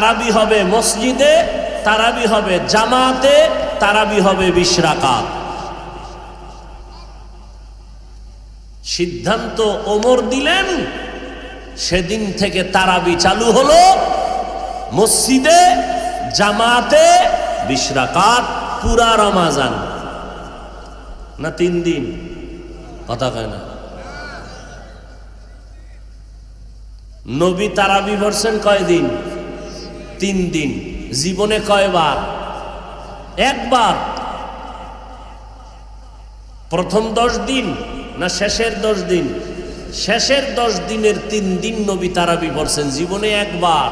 তারাবি হবে মসজিদে, তারাবি হবে জামাতে, তারাবি হবে বিশরাকাত সিদ্ধান্ত ওমর দিলেন, সেদিন থেকে তারাবি চালু হলো মসজিদে, জামাতে বিশরাকাত পুরা রমাজান। না তিন দিন? কথা কয় না। নবী তারাবি ভরছেন কয়দিন? তিন দিন, জীবনে কয়বার? একবার। প্রথম দশ দিন না শেষের দশ দিন? শেষের দশ দিনের তিন দিন নবী তারাবি পড়ছেন, জীবনে একবার।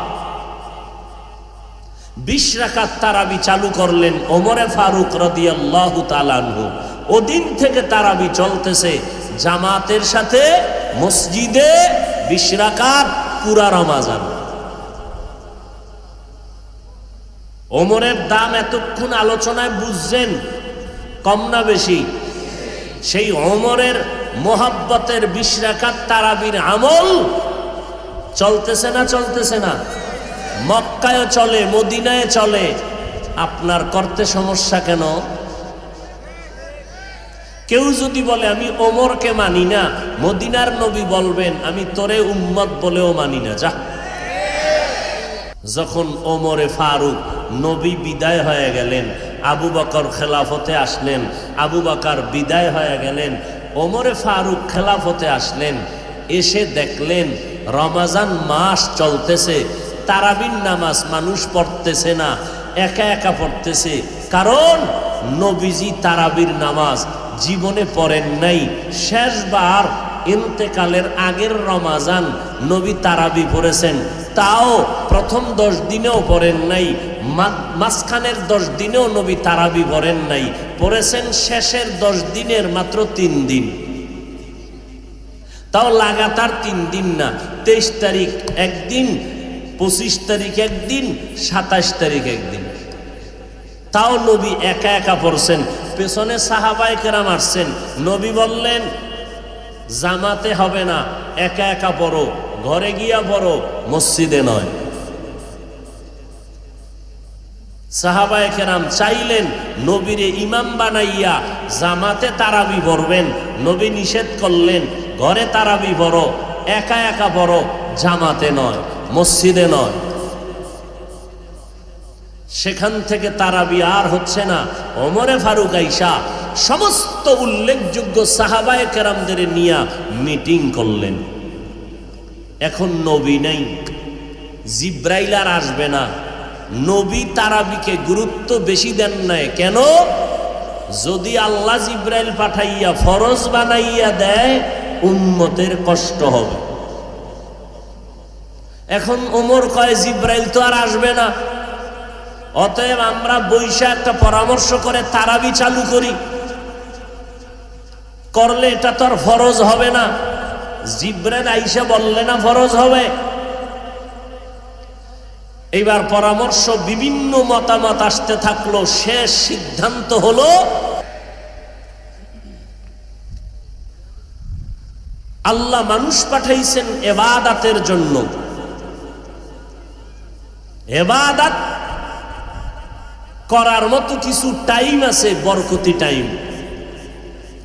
বিশ রাকাত তারাবি চালু করলেন ওমরে ফারুক রদিয়াল্লাহ তালানহু ওদিন থেকে তারাবি চলতেছে জামাতের সাথে মসজিদে বিশ রাকাত পুরা রমাজান। ওমরের দাম এতক্ষণ আলোচনায় বুঝছেন, কম না বেশি? সেই অমরের মোহাব্বতের বিশ্রাকাত তারাবির আমল চলতেছে না চলতেছে না? মক্কায় চলে মদিনায় চলে। আপনার করতে সমস্যা কেন? কেউ যদি বলে, আমি ওমরকে মানি না, মদিনার নবী বলবেন, আমি তোরে উম্মত বলেও মানি না। যা। যখন ওমরে ফারুক নবী বিদায় হয়ে গেলেন। আবু বকর খেলাফতে আসলেন। আবু বকর বিদায় হয়ে গেলেন। ওমরে ফারুক খেলাফতে আসলেন। এসে দেখলেন, রমাজান মাস চলতেছে। তারাবিন নামাজ মানুষ পড়তেছে না, একা একা পড়তেছে। কারণ নবীজি তারাবির নামাজ জীবনে পড়েন নাই। শেষবার ইন্তেকালের আগের রমাজান নবী তারাবি পড়েছেন। তাও প্রথম দশ দিনেও পড়েন নাই। মাঝখানের দশ দিনেও নবী তারাবি পড়েন নাই। পড়েছেন শেষের দশ দিনের মাত্র তিন দিন। তাও লাগাতার তিন দিন না। তেইশ তারিখ একদিন, পঁচিশ তারিখ একদিন সাতাশ তারিখ একদিন। তাও নবী একা একা পড়ছেন। পেছনে সাহাবাই আসছেন। নবী বললেন, জামাতে হবে না, একা একা পড়ো। ঘরে গিয়া পড়ো, মসজিদে নয়। সাহাবায় কেরাম চাইলেন নবীরে ইমাম বানাইয়া জামাতে তারাবি পড়বেন নবী নিষেধ করলেন, ঘরে তারাবি বড় একা একা বড় জামাতে নয়, মসজিদে নয়। সেখান থেকে তারাবি আর হচ্ছে না। অমরে ফারুক আইসা সমস্ত উল্লেখযোগ্য সাহাবায় কেরামদের নিয়া মিটিং করলেন। এখন নবী নাই, জিব্রাইল আর আসবে না। নবী তারাবিকে গুরুত্ব বেশি দেন নাই। কেন? যদি আল্লাহ জিব্রাইল পাঠাইয়া ফরজ বানাইয়া দেয় উন্মতের কষ্ট হবে। এখন ওমর কয়, জিব্রাইল তো আর আসবে না। অতএব আমরা বৈশা একটা পরামর্শ করে তারাবি চালু করি। করলে এটা তো আর ফরজ হবে না। জিব্রাইল আইসা বললে না ফরজ হবে। এইবার পরামর্শ বিভিন্ন মতামত আসতে থাকল, শেষ সিদ্ধান্ত হলো, আল্লাহ মানুষ পাঠাইছেন এবাদাতের জন্য। এবাদাত করার মতো কিছু টাইম আছে, বরকতি টাইম।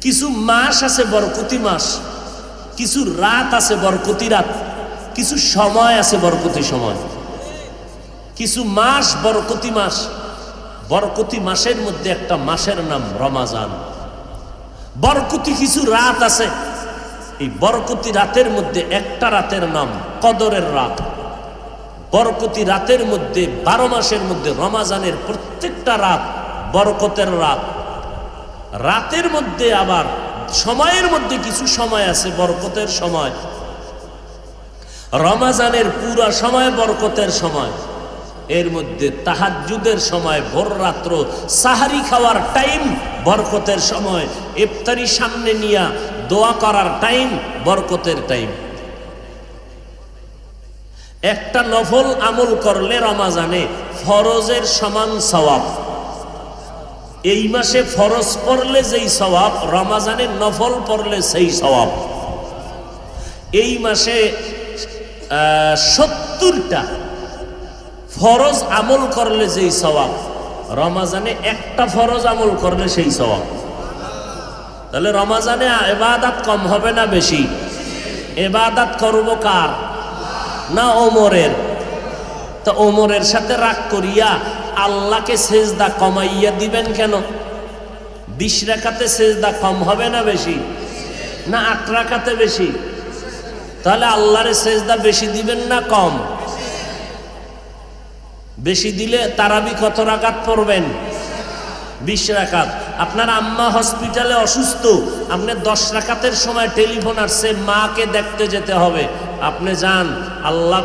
কিছু মাস আছে, বরকতি মাস। কিছু রাত আছে, বরকতি রাত। কিছু সময় আছে, বরকতি সময়। কিছু মাস বরকতি মাস। বরকতি মাসের মধ্যে একটা মাসের নাম রমাজান। বরকতি কিছু রাত আছে। এই বরকতি রাতের মধ্যে একটা রাতের নাম কদরের রাত। বরকতি রাতের মধ্যে বারো মাসের মধ্যে রমাজানের প্রত্যেকটা রাত বরকতের রাত। রাতের মধ্যে আবার সময়ের মধ্যে কিছু সময় আছে, বরকতের সময়। রমাজানের পুরা সময় বরকতের সময়। এর মধ্যে তাহাজুদের সময়, ভোর রাত্র, সাহারি খাওয়ার টাইম বরকতের সময়, ইফতারি সামনে নিয়া দোয়া করার টাইম বরকতের টাইম একটা নফল আমল করলে রমাজানে ফরজের সমান সওয়াব। এই মাসে ফরজ পড়লে যেই সওয়াব, রমাজানে নফল পড়লে সেই সওয়াব। এই মাসে সত্তরটা ফরজ আমল করলে যেই সওয়াব, রমাজানে একটা ফরজ আমল করলে সেই সওয়াব। তাহলে রমাজানে এবাদাত কম হবে না বেশি? এবাদাত করব কার? না ওমরের? তো ওমরের সাথে রাগ করিয়া আল্লাহকে সেজদা কমাইয়া দিবেন কেন? বিশ রাখাতে সেজদা কম হবে না বেশি? না আট রাখাতে বেশি? তাহলে আল্লাহরে সেজদা বেশি দিবেন না কম? বেশি দিলে তারাবি কত রাকাত পড়বেন? বিশ রাকাত। আপনার আম্মা হসপিটালে অসুস্থ আপনি দশ রাকাতের সময় টেলিফোন আসছে, মাকে দেখতে যেতে হবে। আপনি যান, আল্লাহ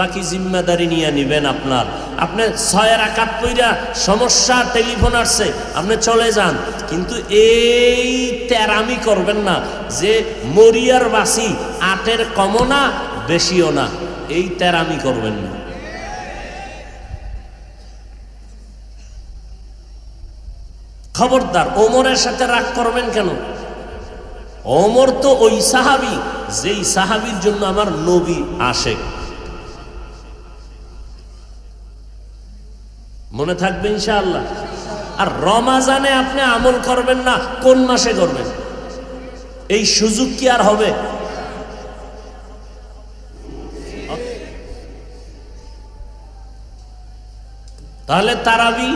বাকি জিম্মাদারি নিয়ে নিবেন আপনার। আপনি ছয় রাকাত পইরা সমস্যা টেলিফোন আসছে, আপনি চলে যান। কিন্তু এই তেরামি করবেন না, যে মরিয়ার বাসি, আটের কমও না, বেশিও না। এই তেরামি করবেন না। খবরদার, ওমরের সাথে রাগ করবেন কেন? ওমর তো ওই সাহাবি, যেই সাহাবির জন্য আমার নবী আসে। মনে থাকবে ইনশাআল্লাহ। আর রমাজানে আপনি আমল করবেন না, কোন মাসে করবেন? এই সুযোগ কি আর হবে? তাহলে তারাবি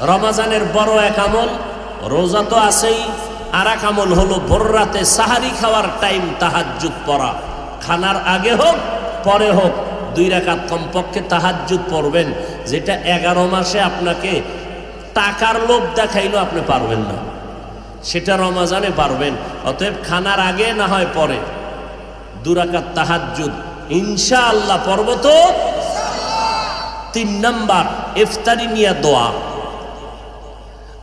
রমাজানের বড় এক আমল, রোজা তো আছেই, আর এক আমল হলো ভোর রাতে সাহারি খাওয়ার টাইম তাহাজ্জুদ পড়া। খানার আগে হোক, পরে হোক, দুই রাকাত কমপক্ষে তাহাজ্জুদ পড়বেন, যেটা এগারো মাসে আপনাকে টাকার লোভ দেখাইলেও আপনি পারবেন না। সেটা রমাজানে পারবেন, অতএব খানার আগে না হয় পরে। দুরাকাত তাহাজ্জুদ ইনশা আল্লাহ পর্বত তিন নাম্বার, ইফতারি নিয়ে দোয়া।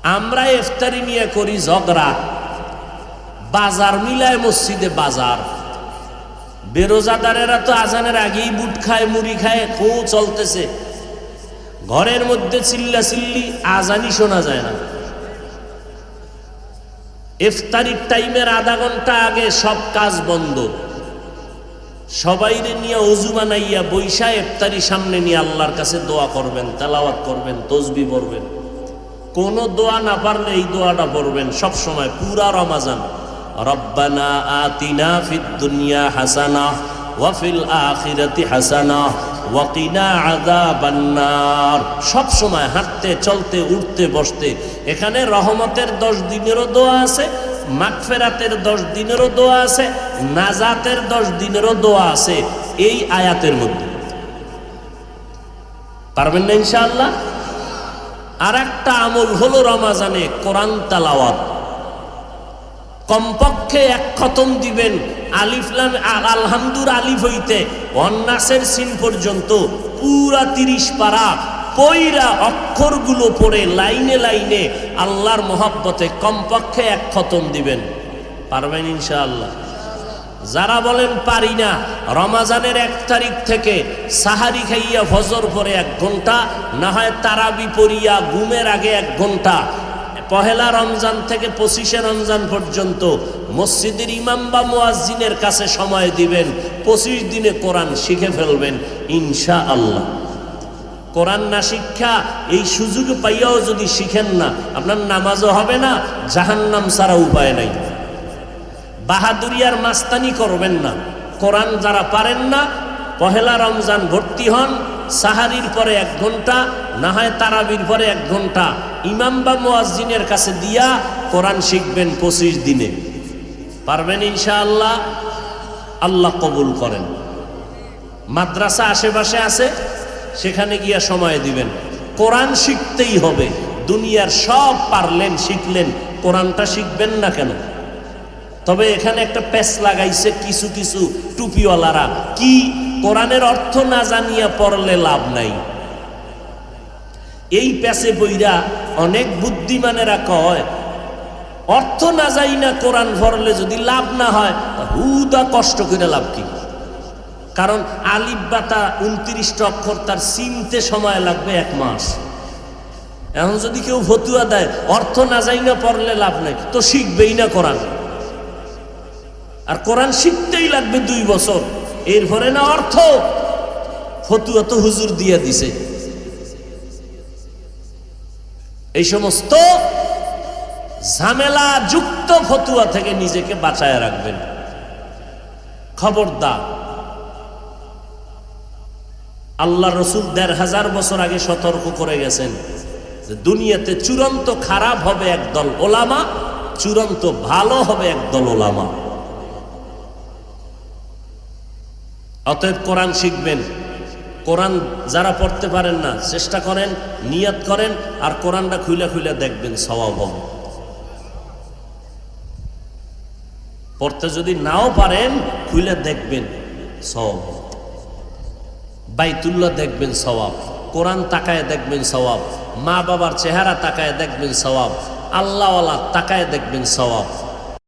আমরা ইফতারি নিয়ে করি ঝগড়া। বাজার মিলায় মসজিদে বাজার। বেরোজাদারেরা তো আজানের আগেই বুট খায়, মুড়ি খায় খুব চলতেছে। ঘরের মধ্যে চিল্লা চিল্লি আজানই শোনা যায় না। ইফতারির টাইমের আধা ঘণ্টা আগে সব কাজ বন্ধ। সবাইরে নিয়ে অজু বানাইয়া বৈশা ইফতারি সামনে নিয়ে আল্লাহর কাছে দোয়া করবেন, তেলাওয়াত করবেন, তসবি পড়বেন। কোন দোয়া না পারলে এই দোয়াটা পড়বেন সব সময়, পুরা রমাজান। রব্বানা আতিনা ফিদ দুনিয়া হাসানা ওয়াফিল আখিরাতি হাসানা ওয়াকিনা আযাবান্নার। সব সময় হাঁটতে, চলতে, উঠতে, বসতে। এখানে রহমতের দশ দিনেরও দোয়া আছে, মাগফেরাতের দশ দিনেরও দোয়া আছে, নাজাতের দশ দিনেরও দোয়া আছে, এই আয়াতের মধ্যে। পারবেন না ইনশাআল্লাহ? আর একটা আমল হলো রমাজানে কোরআন তালাওয়াত। কমপক্ষে এক খতম দিবেন আলিফলাম আলহামদুর আলিফ হইতে। অন্নাসের সিন পর্যন্ত পুরা তিরিশ পারা পইরা অক্ষরগুলো পড়ে লাইনে লাইনে আল্লাহর মহব্বতে কমপক্ষে এক খতম দিবেন। পারবেন ইনশাআল্লাহ। যারা বলেন পারি না, রমাজানের এক তারিখ থেকে সাহারি খাইয়া ফজর পরে এক ঘণ্টা, না হয় তারাবি পড়িয়া গুমের আগে এক ঘণ্টা। পহেলা রমজান থেকে পঁচিশে রমজান পর্যন্ত মসজিদের ইমাম বা মুয়াজ্জিনের কাছে সময় দিবেন, পঁচিশ দিনে কোরআন শিখে ফেলবেন ইনশা আল্লাহ কোরআন না শিক্ষা, এই সুযোগ পাইয়াও যদি শিখেন না, আপনার নামাজও হবে না, জাহান্নাম ছাড়া উপায় নাই। বাহাদুরিয়ার মাস্তানি করবেন না। কোরআন যারা পারেন না, পহেলা রমজান ভর্তি হন সাহারির পরে এক ঘণ্টা না হয় তারাবির পরে এক ঘণ্টা ইমাম বা মুয়াজ্জিনের কাছে দিয়া কোরআন শিখবেন পঁচিশ দিনে। পারবেন ইনশাআল্লাহ? আল্লাহ কবুল করেন। মাদ্রাসা আশেপাশে আছে, সেখানে গিয়া সময় দিবেন। কোরআন শিখতেই হবে। দুনিয়ার সব পারলেন, শিখলেন। কোরআনটা শিখবেন না কেন? তবে এখানে একটা প্যাচ লাগাইছে কিছু কিছু টুপিওয়ালারা। কি কোরআনের অর্থ না জানিয়া পড়লে লাভ নাই? এই প্যাচে বইরা অনেক বুদ্ধিমানেরা কয়, অর্থ না যাই না কোরআন পড়লে যদি লাভ না হয় হুদা কষ্ট করে লাভ কি? কারণ আলিফ বাতা উনত্রিশটা অক্ষর তার চিনতে সময় লাগবে এক মাস। এখন যদি কেউ ভতুয়া দেয়, অর্থ না যাই না পড়লে লাভ নাই। তো শিখবেই না কোরআন। আর কোরআন শিখতেই লাগবে দুই বছর। এরপরে না অর্থ। ফতুয়া তো হুজুর দিয়ে দিছে। এই সমস্ত ঝামেলা যুক্ত ফতুয়া থেকে নিজেকে বাঁচায় রাখবেন। খবরদার। আল্লাহ রসুল দেড় হাজার বছর আগে সতর্ক করে গেছেন দুনিয়াতে চূড়ান্ত খারাপ হবে একদল ওলামা, চূড়ান্ত ভালো হবে একদল ওলামা। অতএব কোরআন শিখবেন। কোরআন যারা পড়তে পারেন না, চেষ্টা করেন, নিয়াত করেন, আর কোরআনটা খুলে খুলে দেখবেন স্বভাব পড়তে যদি নাও পারেন খুলে দেখবেন, সওয়াব হবে। বাইতুল্লাহ দেখবেন, সওয়াব। কোরআন তাকায় দেখবেন, সওয়াব। মা বাবার চেহারা তাকায় দেখবেন, সওয়াব। আল্লাহওয়ালা তাকায় দেখবেন, সওয়াব।